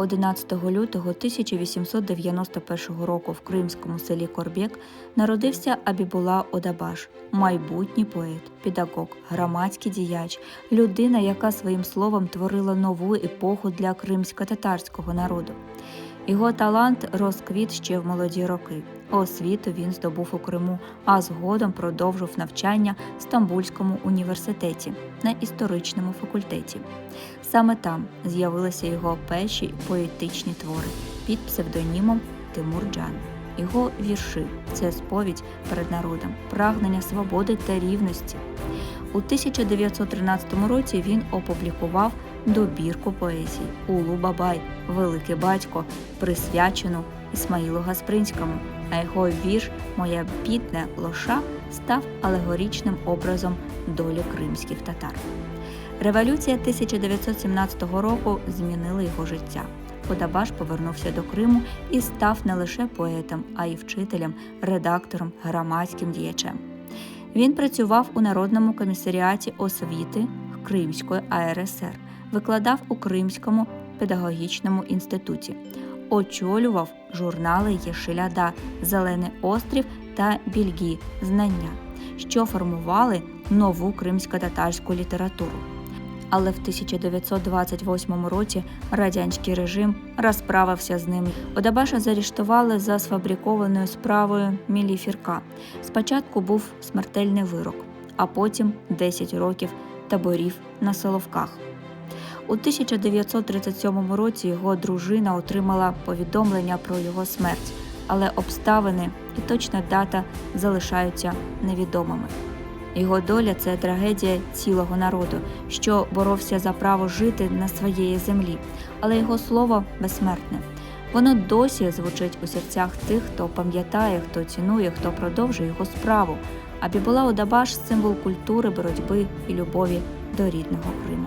11 лютого 1891 року в кримському селі Корбєк народився Абібула Одабаш, майбутній поет, педагог, громадський діяч, людина, яка своїм словом творила нову епоху для кримсько-татарського народу. Його талант розквіт ще в молоді роки. Освіту він здобув у Криму, а згодом продовжив навчання в Стамбульському університеті на історичному факультеті. Саме там з'явилися його перші поетичні твори під псевдонімом Тимур Джан. Його вірші це сповідь перед народом, прагнення свободи та рівності. У 1913 році він опублікував добірку поезії Улу Бабай, Великий батько, присвячену Ісмаїлу Гаспринському, а його вірш Моя бідна лоша став алегоричним образом долі кримських татар. Революція 1917 року змінила його життя. Подабаш повернувся до Криму і став не лише поетом, а й вчителем, редактором, громадським діячем. Він працював у Народному комісаріаті освіти Кримської АРСР, викладав у Кримському педагогічному інституті, очолював журнали Єшиляда, Зелений острів та Більгі Знання, що формували нову кримсько-татарську літературу. Але в 1928 році радянський режим розправився з ним. Одабаша заарештували за сфабрикованою справою Міліфірка. Спочатку був смертельний вирок, а потім 10 років таборів на Соловках. У 1937 році його дружина отримала повідомлення про його смерть, але обставини і точна дата залишаються невідомими. Його доля це трагедія цілого народу, що боровся за право жити на своєї землі, але його слово безсмертне. Воно досі звучить у серцях тих, хто пам'ятає, хто цінує, хто продовжує його справу. А Бібула Одабаш символ культури, боротьби і любові до рідного Криму.